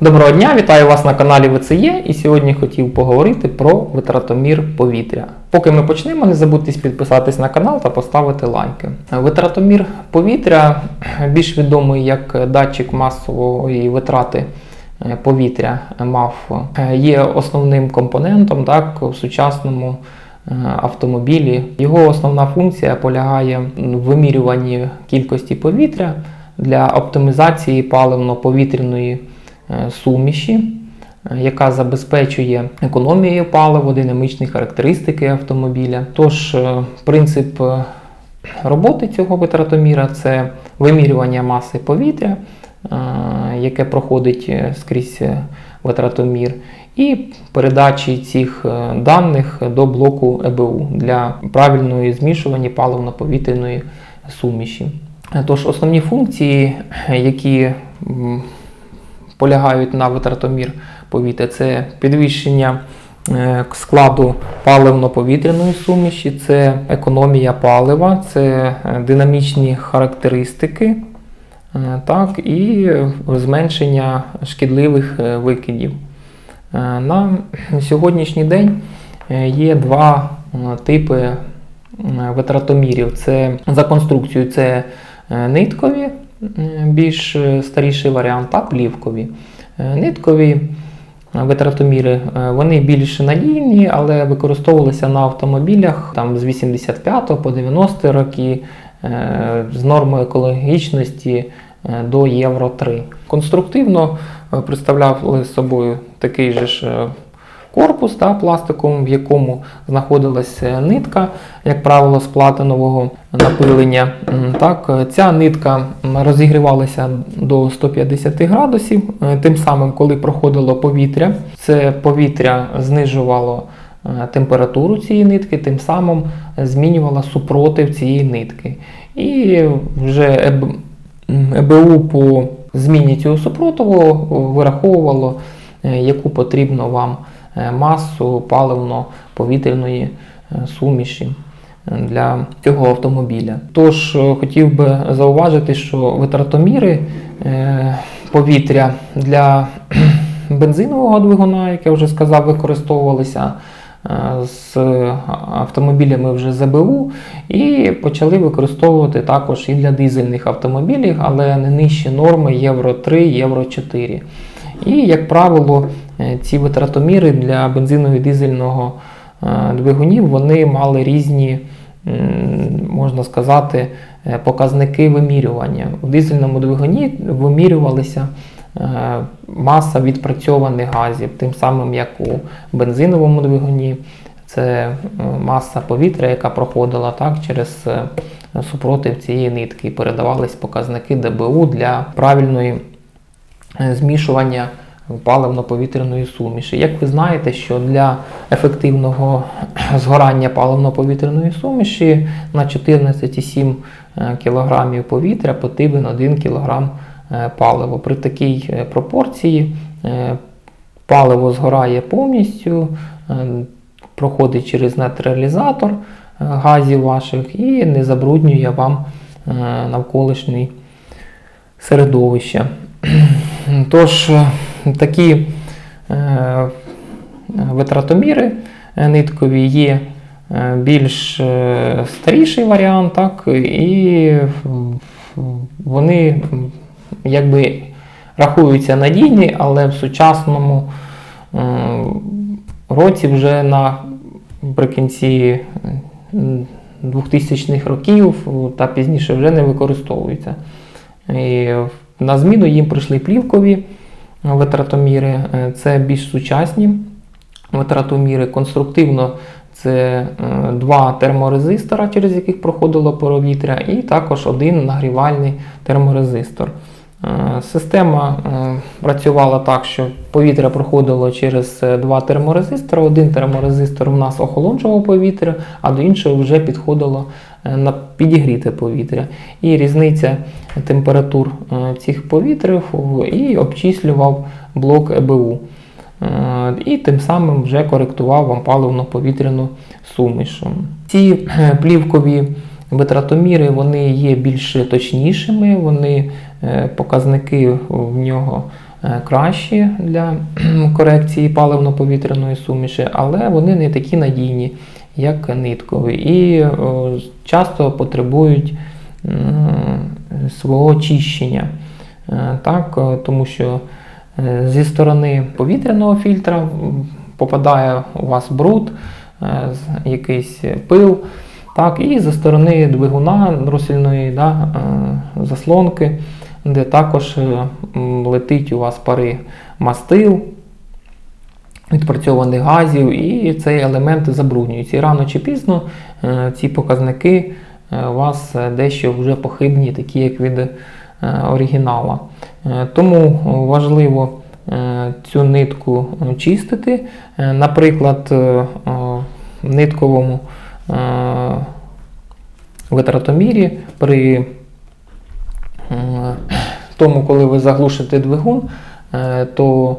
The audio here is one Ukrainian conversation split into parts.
Доброго дня, вітаю вас на каналі ВЦЄ і сьогодні хотів поговорити про витратомір повітря. Поки ми почнемо, не забудьте підписатись на канал та поставити лайки. Витратомір повітря більш відомий як датчик масової витрати е, повітря МАФ, е, є основним компонентом так, в сучасному е, автомобілі. Його основна функція полягає в вимірюванні кількості повітря для оптимізації паливно-повітряної суміші, е, яка забезпечує економію палива, динамічні характеристики автомобіля. Тож е, принцип е, роботи цього витратоміра це вимірювання маси повітря, е, яке проходить е, скрізь е, витратомір, і передачі цих е, даних до блоку ЕБУ для правильної змішування паливно-повітряної суміші. Е, Тож основні функції, е, які полягають на витратомір повітря, це підвищення е, складу паливно-повітряної суміші, це економія палива, це е, динамічні характеристики, е, так, і зменшення шкідливих викидів. На сьогоднішній день є два типи витратомірів. Це за конструкцією це ниткові, більш е, старіший варіант, та плівкові. Е, Ниткові е, витратоміри вони більш надійні, але використовувалися на автомобілях там, з 85 по 90 роки з нормою екологічності до Євро 3. Конструктивно представляли собою такий же ж корпус та, пластиковим, в якому знаходилася нитка, як правило, з платинового напилення. Так, е, ця нитка розігрівалася до 150 градусів. Е, Тим самим, коли проходило повітря, це повітря знижувало е, температуру цієї нитки, тим самим змінювало супротив цієї нитки. І вже ЕБУ по зміні цього супротиву вираховувало, е, яку потрібно вам е, масу паливно-повітряної е, суміші е, для цього автомобіля. Тож е, хотів би зауважити, що витратоміри е, повітря для бензинового двигуна, як я вже сказав, використовувалися е, з автомобілями вже ЗБУ і почали використовувати також і для дизельних автомобілів, але не нижче норми Євро 3, Євро 4. І, як правило, е, ці витратоміри для бензинового і дизельного е, двигунів вони мали різні, можна сказати, е, показники вимірювання. В дизельному двигуні вимірювалися е, маса відпрацьованих газів, тим самим як у бензиновому двигуні. Це е, маса повітря, яка проходила так, через е, супротив цієї нитки. І передавались показники ДБУ для правильної е, змішування паливно-повітряної суміші. Як ви знаєте, що для ефективного згорання паливно-повітряної суміші на 14,7 кг повітря потрібен 1 кг палива. При такій е, пропорції е, паливо згорає повністю, е, проходить через нейтралізатор е, газів ваших і не забруднює вам е, навколишнє середовище. Тож е, такі е, витратоміри е, ниткові є е, більш старіший варіант, так, і вони якби рахуються надійні, але в сучасному році вже наприкінці 2000-х років та пізніше вже не використовуються. І на зміну їм прийшли плівкові витратоміри. Е, Це більш сучасні витратоміри. Конструктивно це е, два терморезистора, через яких проходило повітря, і також один нагрівальний терморезистор. Е, Система е, працювала так, що повітря проходило через е, два терморезистори. Один терморезистор у нас охолоджував повітря, а до іншого вже підходило на підігріте повітря. І різниця температур цих повітрів і обчислював блок ЕБУ. І тим самим вже коректував вам паливно-повітряну суміш. Ці плівкові витратоміри вони є більш точнішими, вони е, показники в нього е, кращі для корекції паливно-повітряної суміші, але вони не такі надійні, як ниткові, і часто потребують свого очищення. Е, Так, тому що зі сторони повітряного фільтра попадає у вас бруд, якийсь пил. Так, і зі сторони двигуна розсільної да, е, заслонки, де також е, летить у вас пари мастил, відпрацьованих газів, і цей елемент забруднюється. І рано чи пізно е, ці показники у вас дещо вже похибні, такі як від оригінала. Тому важливо цю нитку чистити. Наприклад, в нитковому е, витратомірі при е, тому, коли ви заглушите двигун, е, то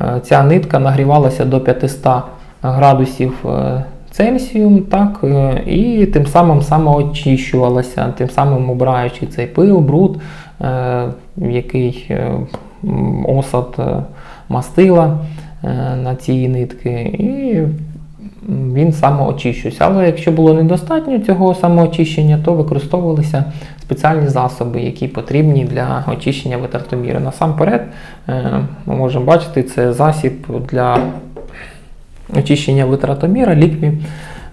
е, ця нитка нагрівалася до 500 градусів Цельсію, так, і тим самим самоочищувалася, тим самим обираючи цей пил, бруд, який осад мастила на цій нитки. І він самоочищується. Але якщо було недостатньо цього самоочищення, то використовувалися спеціальні засоби, які потрібні для очищення витратоміра. Насамперед, е, ми можемо бачити, це засіб для очищення витратоміра, лікві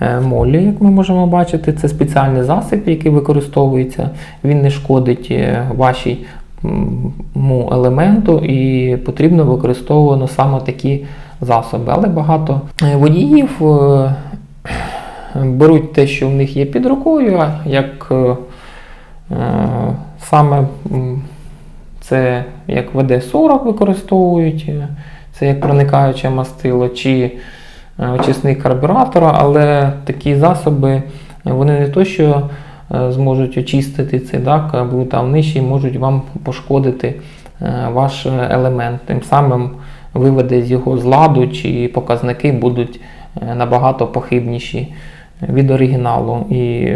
е, молі, як ми можемо бачити, це спеціальний засіб, який використовується. Він не шкодить е, вашій м, му елементу і потрібно використовувати саме такі засоби. Але багато е, водіїв е, беруть те, що в них є під рукою, як е, саме це як ВД-40 використовують, це як проникаюче мастило, чи очисник карбюратора, але такі засоби вони не то, що зможуть очистити цей дак, бруд, а вони ще й можуть вам пошкодити ваш елемент. Тим самим виведе з його з ладу, чи показники будуть е, набагато похибніші від оригіналу. І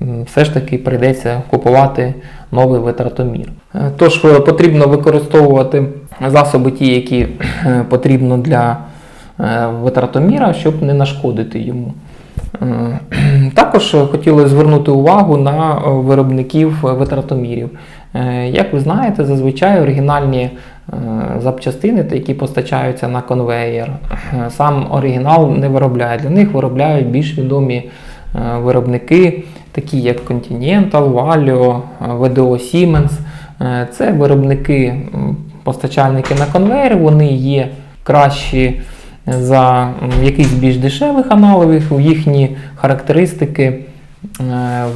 все ж таки прийдеться купувати новий витратомір. Е, Тож е, потрібно використовувати засоби ті, які потрібно для витратоміра, щоб не нашкодити йому. Також хотіли звернути увагу на виробників витратомірів. Е, Як ви знаєте, зазвичай оригінальні е, запчастини, які постачаються на конвеєр, е, сам оригінал не виробляє. Для них виробляють більш відомі виробники, такі як Continental, Valio, VDO Siemens. Це виробники-постачальники на конвеєр, вони є кращі за якихось більш дешевих аналогів, їхні характеристики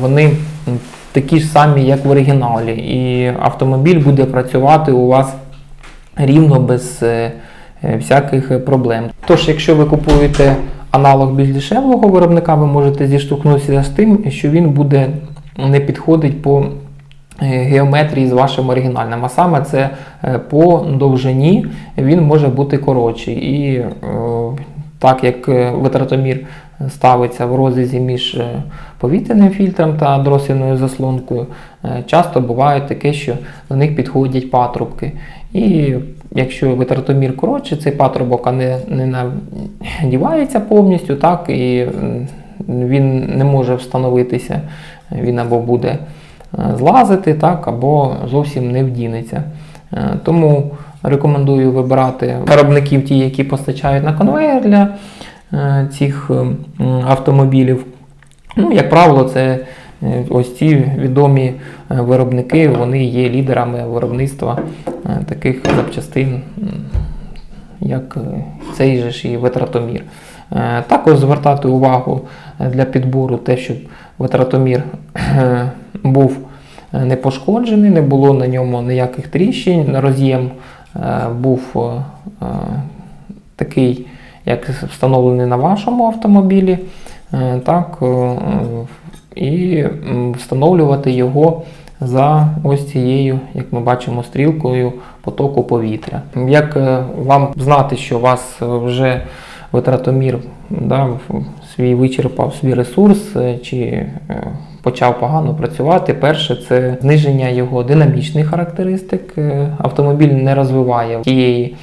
вони такі ж самі, як в оригіналі. І автомобіль буде працювати у вас рівно без е, е, всяких проблем. Тож, якщо ви купуєте аналог більш дешевого виробника, ви можете зіштовхнутися з тим, що він буде не підходить по е, геометрії з вашим оригінальним. А саме це по довжині він може бути коротший. І так як е, витратомір ставиться в розрізі між е, повітряним фільтром та дросільною заслонкою, е, часто буває таке, що до них підходять патрубки. І якщо витратомір коротший, цей патрубок не, не надівається повністю, так, і він не може встановитися, він або буде злазити, так, або зовсім не вдінеться. Тому рекомендую вибирати виробників ті, які постачають на конвейер для е, цих автомобілів. Ну, як правило, це е, ось ці відомі е, виробники, вони є лідерами виробництва е, таких запчастин, як е, цей же ж і витратомір. Е, Також звертати увагу е, для підбору те, щоб витратомір е, був е, не пошкоджений, не було на ньому ніяких тріщин, роз'єм е, був е, е, такий, як встановлений на вашому автомобілі. Е, Так, е, е, і встановлювати його за ось цією, як ми бачимо, стрілкою потоку повітря. Як е, вам знати, що у вас е, вже витратомір да, свій вичерпав свій ресурс, е, чи е, почав погано працювати. Перше це зниження його динамічних характеристик. Е, Автомобіль не розвиває тієї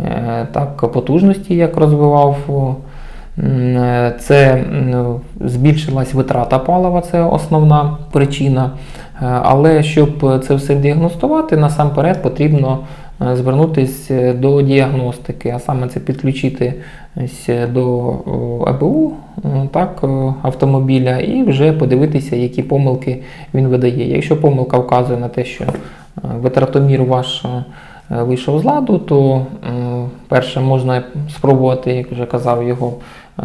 е, так, потужності, як розвивав. е, Це збільшилась витрата палива, це основна причина. Але щоб це все діагностувати, насамперед потрібно звернутися до діагностики, а саме це підключити до АБУ е, так, е, автомобіля і вже подивитися, які помилки він видає. Якщо помилка вказує на те, що е, витратомір ваш е, вийшов з ладу, то е, перше можна спробувати, як вже казав, його е,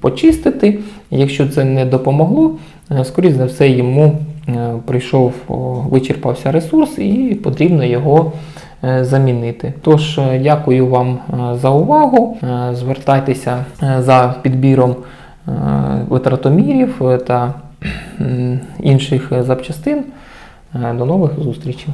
почистити. Якщо це не допомогло, е, скоріш за все йому е, прийшов, вичерпався ресурс і потрібно його е, замінити. Тож, е, дякую вам е, за увагу. Е, Звертайтеся е, за підбіром е, витратомірів е, та інших е, запчастин. Е, До нових зустрічей!